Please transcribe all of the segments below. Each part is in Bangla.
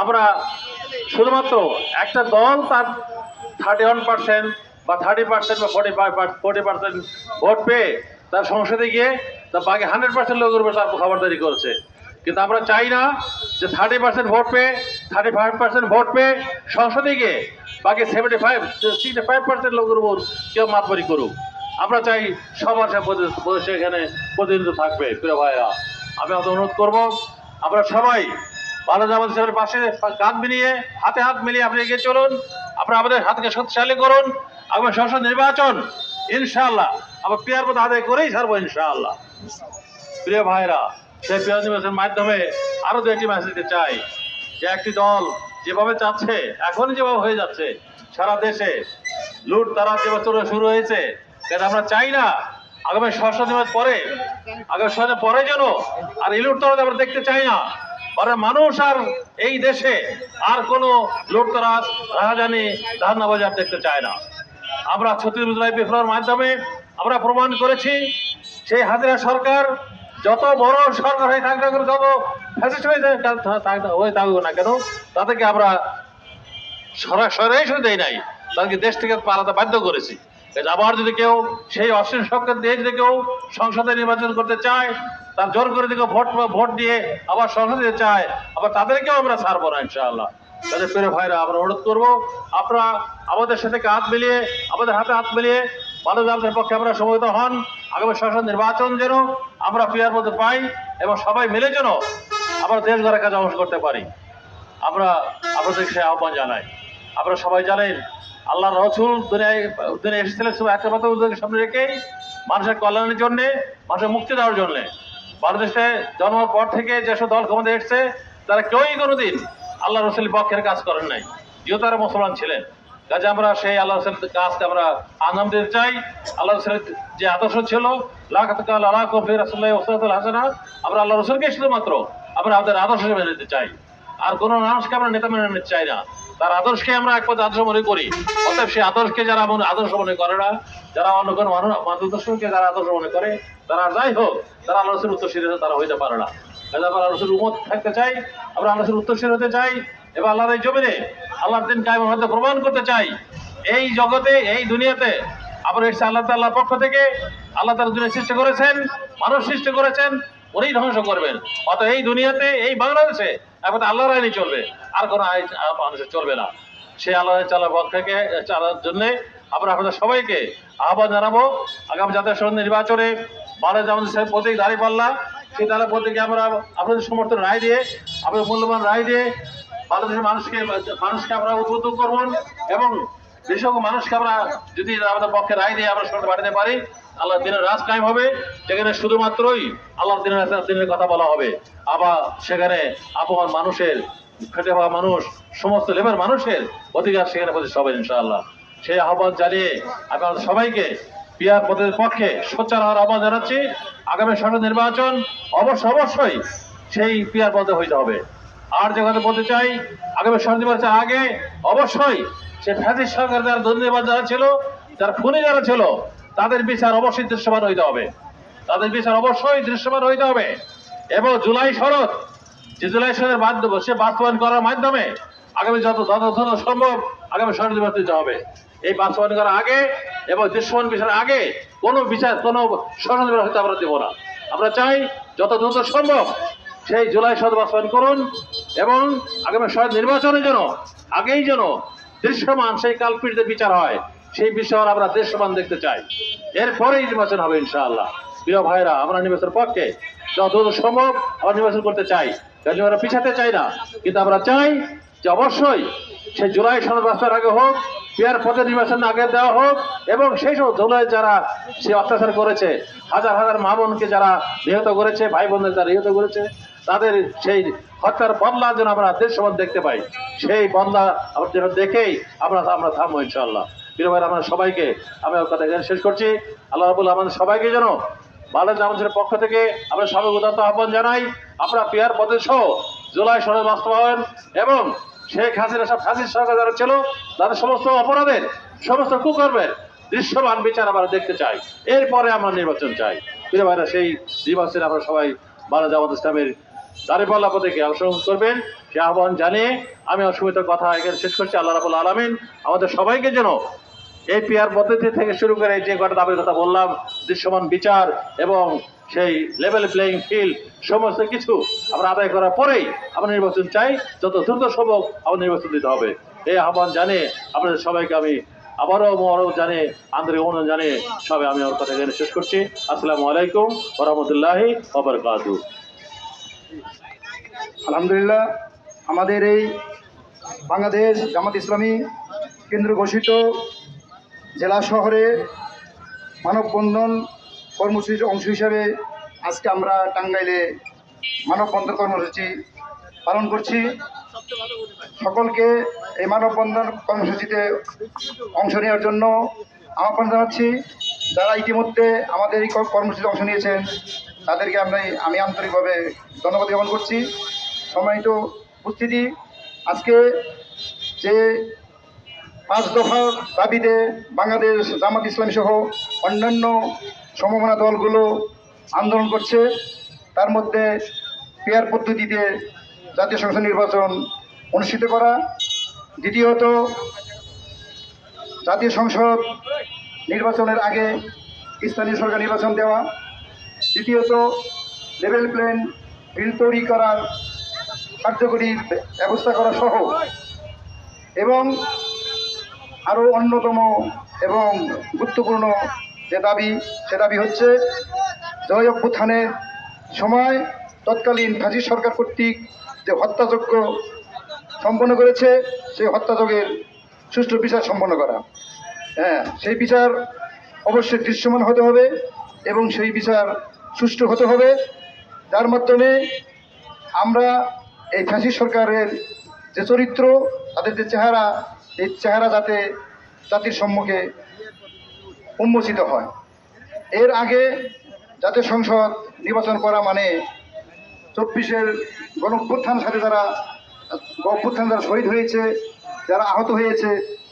আমরা শুধুমাত্র একটা দল তার থার্টি ওয়ান পার্সেন্ট বা থার্টি পার্সেন্ট বা forty five forty percent vote পেয়ে তার সংসদে গিয়ে তার বাকি হান্ড্রেড পার্সেন্ট লোকের উপর তার খবরদারি করেছে। কিন্তু আমরা চাই না যে থার্টি পার্সেন্ট ভোট পেয়ে থার্টি ফাইভ পার্সেন্ট ভোট পেয়ে সংসদে গিয়ে বাকি seventy five sixty five percent লোকের উপর কেউ মাতবারি করুক। আমরা চাই সবার সেখানে প্রতিনিধিত্ব থাকবে। প্রিয় ভাইরা আমি অত অনুরোধ করব, আমরা সবাই ভালো জামাত সাহেবের পাশে কাঁধ মিলিয়ে, হাতে হাত মিলিয়ে আপনি এগিয়ে চলুন। আপনারা আমাদের হাতকে শক্তিশালী করুন। আগামী সংসদ নির্বাচন, ইনশাআল্লাহ। আমরা পেয়ার মতো আদায় করেই ছাড়বো, ইনশাআল্লাহ। প্রিয় ভাইরা, সেই প্রিয় নির্বাচনের মাধ্যমে আরও দু একটি মেসেজ দিতে চাই। যে একটি দল যেভাবে চাচ্ছে এখন যেভাবে হয়ে যাচ্ছে, সারা দেশে লুট তারা যে বছর শুরু হয়েছে কিন্তু আমরা চাই না। আগামী সংসদ নির্বাচন পরে, আগামী সংসদের পরে যেন আর এই লুট তারা আমরা দেখতে চাই না। পরে মানুষ আর এই দেশে আর কোনো রাহাজানি ধারণা বাজার দেখতে চায় না। আমরা ছত্রিশ জুলাই বিপ্লবের মাধ্যমে আমরা প্রমাণ করেছি, সেই হাজিরা সরকার যত বড় সরকার হয়ে থাকবে যত হয়ে হয়ে থাকুক না কেন, তাদেরকে আমরা সরাসরি দেই নাই। তাদেরকে দেশ থেকে পালাতে বাধ্য করেছি। আবার যদি কেউ সেই অশ্লীল সরকার দিয়ে যদি কেউ সংসদে নির্বাচন করতে চায় তার জোর করে দিকে ভোট ভোট দিয়ে আবার সংসদে চায়, আবার তাদেরকেও আমরা ছাড়বো না ইনশাআল্লাহ। তাদের প্রিয় ভাইরা, আমরা অনুরোধ করব, আপনারা আমাদের সাথে হাত মিলিয়ে, আমাদের হাতে হাত মিলিয়ে ভালো জানতের পক্ষে আমরা সমবেত হন। আগামী সংসদ নির্বাচন যেন আমরা প্রিয়ার মধ্যে পাই এবং সবাই মিলে যেন আমরা দেশ গড়ার কাজে অংশ করতে পারি। আমরা আপনাদের সে আহ্বান জানাই। আপনারা সবাই জানেন আল্লাহ রসুল দুনিয়ায় দুনিয়া এসেছিলেন শুধু একটা মাত্র সামনে রেখেই মানুষের কল্যাণের জন্যে, মানুষের মুক্তি দেওয়ার জন্যে। বাংলাদেশে জন্মের পর থেকে যেসব দল ক্ষমতা এসছে, তারা কেউই কোনোদিন আল্লাহ রসুলের পক্ষের কাজ করেন নাই। যেহেতু তারা মুসলমান ছিলেন। কাজে আমরা সেই আল্লাহ রসুলের কাজকে আমরা আনন্দ দিতে চাই। আল্লাহ রসুলের যে আদর্শ ছিল আল্লাহ কফি রসুল্লাহ ওসরাতুল হাসানা, আমরা আল্লাহ রসুলকে শুধুমাত্র আমরা আমাদের আদর্শ মেনে নিতে চাই। আর কোনো মানুষকে আমরা নেতা মেনে নিতে চাই না। তার আদর্শকে আমরা এক পথে আদর্শ মনে করি। অতএব সেই আদর্শকে যারা আদর্শ মনে করে না, যারা অন্য কোনো মানুষ মানুষকে যারা আদর্শ মনে করে, তারা যাই হোক তারা রসুল উত্তরশীল তারা হইতে পারে না। আমরা উমত থাকতে চাই, আমরা রসুল উত্তরশীল হতে চাই এবং আল্লাহর এই জমিনে আল্লাহর দিন কায়েম হতে প্রমাণ করতে চাই। এই জগতে, এই দুনিয়াতে আবার এসছে আল্লাহ তাল্লাহর পক্ষ থেকে, আল্লাহ তালা দুনিয়া সৃষ্টি করেছেন, মানুষ সৃষ্টি করেছেন উনি ধ্বংস করবেন। অত এই দুনিয়াতে, এই বাংলাদেশে এখন আল্লাহর আইনি চলবে। আর কোনো আইন মানুষের চলবে না। সেই আল্লাহ চালার থেকে চালার জন্যে আমরা আপনাদের সবাইকে আহ্বান জানাব, আগামী জাতীয় সংসদ নির্বাচনে ভারত যেমন সাহেব প্রতীক দাঁড়িয়ে পাল্লা। সেই তারা প্রতীকে আমরা আপনাদের সমর্থন রায় দিয়ে, আপনাদের মূল্যবান রায় দিয়ে বাংলাদেশের মানুষকে মানুষকে আমরা উদ্বুদ্ধ করবেন এবং যেসব মানুষকে আমরা যদি আমাদের পক্ষে রায় দিয়ে আমরা সরকার বাড়াতে পারি আল্লাহ দিনের রাজ কায়েম হবে। সেখানে শুধুমাত্রই আল্লাহ দিনের দিনের কথা বলা হবে। আবার সেখানে আপন মানুষের খেটে হওয়া মানুষ, সমস্ত লেবার মানুষের অধিকার সেখানে প্রতিষ্ঠা হবে ইনশাআল্লাহ। সেই আহ্বান জানিয়ে আমি আমাদের সবাইকে পিয়ার পদের পক্ষে সোচ্চার হওয়ার আহ্বান জানাচ্ছি। আগামী সংসদ নির্বাচন অবশ্য অবশ্যই সেই পিয়ার পদে হইতে হবে। আর যে কথা বলতে চাই, আগামী সংসদ নির্বাচনের আগে অবশ্যই সে ফ্যাসিস সরকার যারা ধন্যবাদ যারা ছিল যারা খুনি যারা ছিল তাদের বিচার অবশ্যই দৃশ্যমান হইতে হবে। তাদের বিচার অবশ্যই দৃশ্যমান হইতে হবে। এবং জুলাই শরৎ, যে জুলাই শরতের মাধ্যমে সে বাস্তবায়ন করার মাধ্যমে আগামী যত যত সম্ভব আগামী শরৎ নির্বাচন হবে। এই বাস্তবায়ন করার আগে এবং দৃশ্যমান বিচারের আগে কোনো বিচার, কোনো সংসদ নির্বাচন হতে আমরা দেবো না। আমরা চাই যত দ্রুত সম্ভব সেই জুলাই শরৎ বাস্তবায়ন করুন এবং আগামী শরৎ নির্বাচনে যেন আগেই যেন দৃশ্যমান সেই কালপিটদের বিচার হয়, সেই বিষয় আমরা দৃশ্যমান দেখতে চাই। এরপরে নির্বাচন হবে, ইনশাআল্লাহ। প্রিয় ভাইরা, আমরা নির্বাচনের পক্ষে যত সম্ভব আমরা নির্বাচন করতে চাই। আমরা পিছাতে চাই না। কিন্তু আমরা চাই যে অবশ্যই সে জুলাই সনদ আগে হোক পেয়ার পথে নির্বাচন আগে দেওয়া হোক এবং সেই সব জুলাই যারা সে অত্যাচার করেছে, হাজার হাজার মা বোনকে যারা নিহত করেছে, ভাই বোনদের যারা নিহত করেছে, তাদের সেই হত্যার বদলা যেন আমরা দেশ সমাজ দেখতে পাই। সেই বদলা আমরা যেন দেখেই আমরা আমরা থামবো ইনশাল্লাহ প্রিয় ভাইরা, আমরা সবাইকে আমি কথা শেষ করছি। আল্লাহ রাবুল আমাদের সবাইকে যেন বাংলাদেশ আমাদের পক্ষ থেকে আমরা সবাই উদাত্ত আহ্বান জানাই, আমরা পিয়ার পদে সহ জুলাই সনদ বাস্তবায়ন এবং শেখ হাসিনা সব হাসির সরকার যারা ছিল, তাদের সমস্ত অপরাধের, সমস্ত কুকর্মের দৃশ্যমান বিচার আমরা দেখতে চাই। এরপরে আমরা নির্বাচন চাই। প্রিয় ভাইরা, সেই নির্বাচনে আমরা সবাই বাংলাদেশ আমাদের ইসলামের দাঁড়িপাল্লা পথে অংশগ্রহণ করবেন। সে আহ্বান জানিয়ে আমি সুমিতার কথা এখানে শেষ করছি। আল্লাহ রাবুল আলমিন আমাদের সবাইকে যেন এই পিয়ার পদ্ধতি থেকে শুরু করে যে কটা দাবির কথা বললাম, দৃশ্যমান বিচার এবং সেই লেভেল প্লেয়িং ফিল্ড সমস্ত কিছু আমরা আদায় করার পরেই আমরা নির্বাচন চাই, যত দ্রুত সম্ভব আমরা নির্বাচন দিতে হবে। এই আহ্বান জানিয়ে আপনাদের সবাইকে আমি আবারও মরও জানিয়ে, আন্তরিক অনুদান জানিয়ে সবাই আমি আমার কথা এখানে শেষ করছি। আসসালামু আলাইকুম ওরহমতুল্লাহি ওবরকাতু আলহামদুলিল্লাহ, আমাদের এই বাংলাদেশ জামাত ইসলামী কেন্দ্র ঘোষিত জেলা শহরে মানববন্ধন কর্মসূচির অংশ হিসাবে আজকে আমরা টাঙ্গাইলে মানববন্ধন কর্মসূচি পালন করছি। সকলকে এই মানববন্ধন কর্মসূচিতে অংশ নেওয়ার জন্য আহ্বান জানাচ্ছি। যারা ইতিমধ্যে আমাদের এই কর- কর্মসূচিতে অংশ নিয়েছেন, তাদেরকে আমরা আমি আন্তরিকভাবে ধন্যবাদ জ্ঞাপন করছি। সম্মানিত উপস্থিতি, আজকে যে পাঁচ দফার দাবিতে বাংলাদেশ জামাত ইসলামী সহ অন্যান্য সমমনা দলগুলো আন্দোলন করছে। তার মধ্যে পেয়ার পদ্ধতিতে জাতীয় সংসদ নির্বাচন অনুষ্ঠিত করা। দ্বিতীয়ত, জাতীয় সংসদ নির্বাচনের আগে স্থানীয় সরকার নির্বাচন দেওয়া। তৃতীয়ত, লেভেল প্লেন বিল তৈরি করার কার্যকরী ব্যবস্থা করা সহ। এবং আরও অন্যতম এবং গুরুত্বপূর্ণ যে দাবি, সে দাবি হচ্ছে জয় অভ্যুত্থানের সময় তৎকালীন ফাঁসি সরকার কর্তৃক যে হত্যাযজ্ঞ সম্পন্ন করেছে, সেই হত্যাযজ্ঞের সুষ্ঠু বিচার সম্পন্ন করা। হ্যাঁ সেই বিচার অবশ্যই দৃশ্যমান হতে হবে এবং সেই বিচার সুষ্ঠু হতে হবে। যার মাধ্যমে আমরা এই ফাঁসি সরকারের যে চরিত্র, তাদের যে চেহারা এই চেহারা যাতে জাতির সম্মুখে উন্মোচিত হয়। এর আগে জাতীয় সংসদ নির্বাচন করা মানে চব্বিশের গণ সাথে যারা অভ্যুত্থান যারা শহীদ হয়েছে, যারা আহত হয়েছে,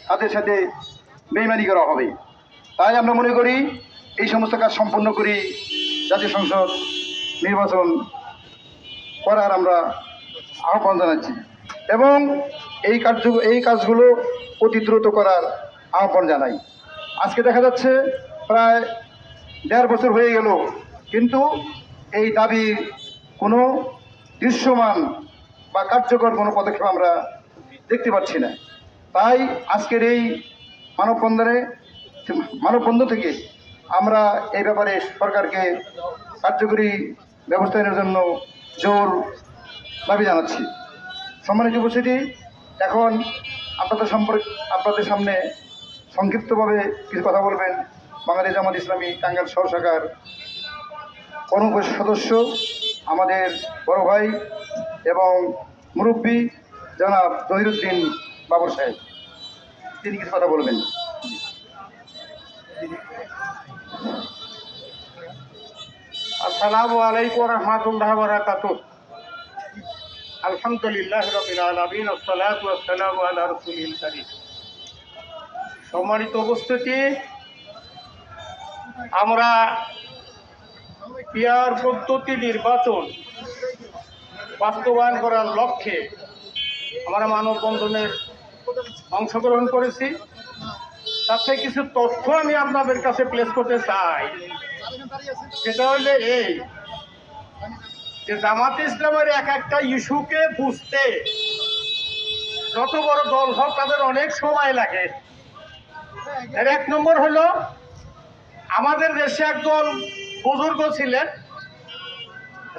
তাদের সাথে বেইমানি করা হবে। তাই আমরা মনে করি এই সমস্ত কাজ সম্পন্ন করি জাতীয় সংসদ নির্বাচন করার আমরা আহ্বান জানাচ্ছি। এবং এই কার্য, এই কাজগুলো অতি দ্রুত করার আহ্বান জানাই। আজকে দেখা যাচ্ছে প্রায় দেড় বছর হয়ে গেল, কিন্তু এই দাবি কোনো দৃশ্যমান বা কার্যকর কোনো পদক্ষেপ আমরা দেখতে পাচ্ছি না। তাই আজকের এই মানববন্ধনে, মানববন্ধন থেকে আমরা এই ব্যাপারে সরকারকে কার্যকরী ব্যবস্থা নেওয়ার জন্য জোর দাবি জানাচ্ছি। সম্মানিত উপস্থিতি এখন আপনাদের সম্পর্কে আপনাদের সামনে সংক্ষিপ্তভাবে কিছু কথা বলবেন। বাংলাদেশ জামাত ইসলামী টাঙ্গাইল শহর শাখার সদস্য, আমাদের বড় ভাই এবং মুরব্বী জনাব জহিরুদ্দিন বাবর সাহেব। তিনি কিছু কথা বলবেন। আসসালামু আলাইকুম রহমতুল্লাহ বরাকাত আলহামদুলিল্লাহ রবিল আলমিন, আসসালাতু আসসালামু আলা রাসূলিল কারীম। সম্মানিত উপস্থিতি, আমরা পিয়ার পদ্ধতি নির্বাচন বাস্তবায়ন করার লক্ষ্যে আমরা মানববন্ধনের অংশগ্রহণ করেছি। থেকে কিছু তথ্য আমি আপনাদের কাছে প্লেস করতে চাই। সেটা হলে এই যে জামাত ইসলামের এক একটা ইস্যুকে বুঝতে যত বড় দল হোক তাদের অনেক সময় লাগে। এর এক নম্বর হলো, আমাদের দেশে একজন বুজুর্গ ছিলেন।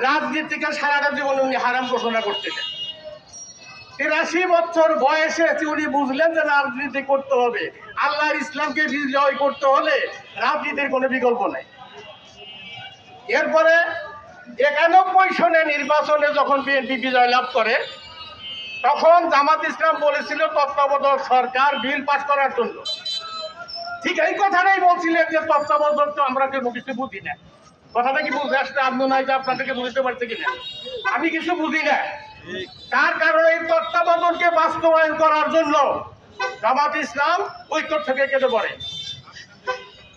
রাজনীতিকে সারাটা জীবন উনি হারাম ঘোষণা করছিলেন। তিরাশি বছর বয়সে উনি বুঝলেন যে রাজনীতি করতে হবে। আল্লাহর ইসলামকে বিজয় করতে হলে রাজনীতির কোনো বিকল্প নেই। এরপরে একানব্বই সনে নির্বাচনে যখন বিএনপি বিজয় লাভ করে, তখন জামাত ইসলাম বলেছিল তত্ত্বাবধায়ক সরকার বিল পাশ করার জন্য। ঠিক এই কথাটাই বলছিলেন যে তত্ত্বাবধায়ক তো আমরা কেউ কিছু বুঝি না। কথাটা কি বুঝে আসতে আপনি নাই যে আপনাদেরকে বুঝতে পারছে কিনা? আমি কিছু বুঝি না। তার কারণে এই তত্ত্বাবধানকে বাস্তবায়ন করার জন্য জামাত ইসলাম ঐক্য থেকে কেটে পড়ে।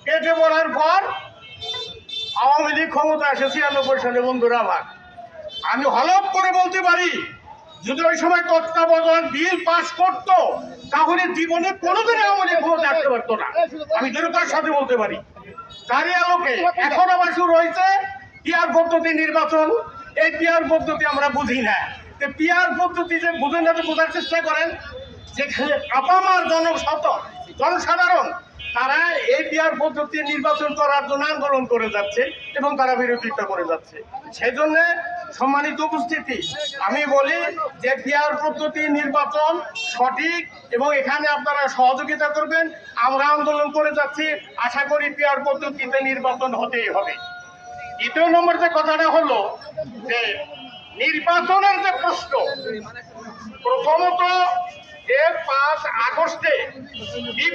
কেটে পড়ার পর আওয়ামী লীগ ক্ষমতা এসে ছিয়ানব্বই সালে বন্ধুরা আমার। আমি হলফ করে বলতে পারি, যদি ওই সময় তত্ত্বাবধান বিল পাস করতো, তাহলে জীবনে কোনোদিন আওয়ামী লীগ ক্ষমতা আসতে পারতো না। আমি দৃঢ়তার সাথে বলতে পারি তারই আলোকে এখন আবার শুরু হয়েছে পিয়ার পদ্ধতি নির্বাচন। এই পিয়ার পদ্ধতি আমরা বুঝি না। পিয়ার পদ্ধতি যে বুঝেন না বোঝার চেষ্টা করেন, যেখানে আপামার জনশত জনসাধারণ তারা এই পিয়ার পদ্ধতি নির্বাচন করার জন্য আন্দোলন করে যাচ্ছে এবং তারা বিরোধিতা করে যাচ্ছে। সেই জন্য সম্মানিত উপস্থিতি, আমি বলি যে পিয়ার পদ্ধতি নির্বাচন সঠিক এবং এখানে আপনারা সহযোগিতা করবেন। আমরা আন্দোলন করে যাচ্ছি। আশা করি পিয়ার পদ্ধতিতে নির্বাচন হতেই হবে। দ্বিতীয় নম্বর যে কথাটা হলো যে নির্বাচনের যে প্রশ্ন, প্রথমত যে পাঁচ আগস্টে